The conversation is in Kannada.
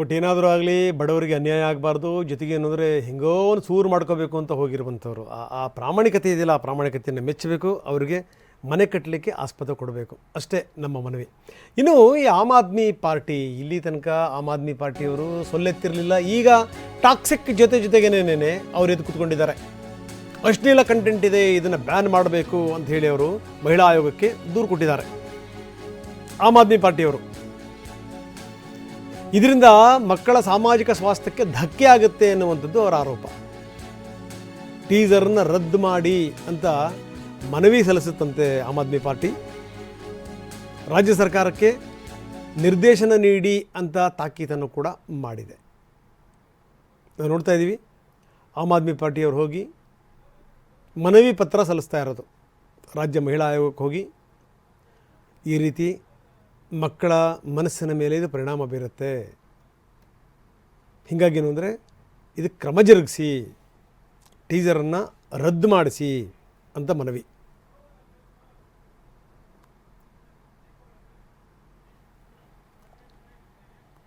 ಒಟ್ಟು ಏನಾದರೂ ಆಗಲಿ ಬಡವರಿಗೆ ಅನ್ಯಾಯ ಆಗಬಾರ್ದು, ಜೊತೆಗೆ ಏನಂದರೆ ಹೆಂಗೋ ಒಂದು ಸೂರು ಮಾಡ್ಕೋಬೇಕು ಅಂತ ಹೋಗಿರುವಂಥವ್ರು. ಆ ಪ್ರಾಮಾಣಿಕತೆ ಇದೆಯಲ್ಲ, ಆ ಪ್ರಾಮಾಣಿಕತೆಯನ್ನು ಮೆಚ್ಚಬೇಕು, ಅವರಿಗೆ ಮನೆ ಕಟ್ಟಲಿಕ್ಕೆ ಆಸ್ಪದ ಕೊಡಬೇಕು. ಅಷ್ಟೇ ನಮ್ಮ ಮನವಿ. ಇನ್ನು ಈ ಆಮ್ ಆದ್ಮಿ ಪಾರ್ಟಿ, ಇಲ್ಲಿ ತನಕ ಆಮ್ ಆದ್ಮಿ ಪಾರ್ಟಿಯವರು ಸೊಲ್ಲೆತ್ತಿರಲಿಲ್ಲ. ಈಗ ಟಾಕ್ಸಿಕ್ ಜೊತೆ ಜೊತೆಗೇನೇನೆ ಅವ್ರು ಎದ್ದು ಕೂತ್ಕೊಂಡಿದ್ದಾರೆ. ಅಶ್ಲೀಲ ಕಂಟೆಂಟ್ ಇದೆ, ಇದನ್ನು ಬ್ಯಾನ್ ಮಾಡಬೇಕು ಅಂತ ಹೇಳಿ ಅವರು ಮಹಿಳಾ ಆಯೋಗಕ್ಕೆ ದೂರು ಕೊಟ್ಟಿದ್ದಾರೆ. ಆಮ್ ಆದ್ಮಿ ಪಾರ್ಟಿಯವರು. ಇದರಿಂದ ಮಕ್ಕಳ ಸಾಮಾಜಿಕ ಸ್ವಾಸ್ಥ್ಯಕ್ಕೆ ಧಕ್ಕೆ ಆಗುತ್ತೆ ಅನ್ನುವಂಥದ್ದು ಅವರ ಆರೋಪ. ಟೀಸರ್ನ ರದ್ದು ಮಾಡಿ ಅಂತ ಮನವಿ ಸಲ್ಲಿಸುತ್ತಂತೆ ಆಮ್ ಆದ್ಮಿ ಪಾರ್ಟಿ. ರಾಜ್ಯ ಸರ್ಕಾರಕ್ಕೆ ನಿರ್ದೇಶನ ನೀಡಿ ಅಂತ ತಾಕೀತನ್ನು ಕೂಡ ಮಾಡಿದೆ. ನಾವು ನೋಡ್ತಾ ಇದ್ದೀವಿ, ಆಮ್ ಆದ್ಮಿ ಪಾರ್ಟಿಯವರು ಹೋಗಿ ಮನವಿ ಪತ್ರ ಸಲ್ಲಿಸ್ತಾ ಇರೋದು. ರಾಜ್ಯ ಮಹಿಳಾ ಆಯೋಗಕ್ಕೆ ಹೋಗಿ ಈ ರೀತಿ ಮಕ್ಕಳ ಮನಸ್ಸಿನ ಮೇಲೆ ಇದು ಪರಿಣಾಮ ಬೀರುತ್ತೆ. ಹೀಗಾಗಿ ಏನು ಅಂದರೆ, ಇದು ಕ್ರಮ ಜರುಗಿಸಿ ಟೀಸರನ್ನು ರದ್ದು ಮಾಡಿಸಿ ಅಂತ ಮನವಿ.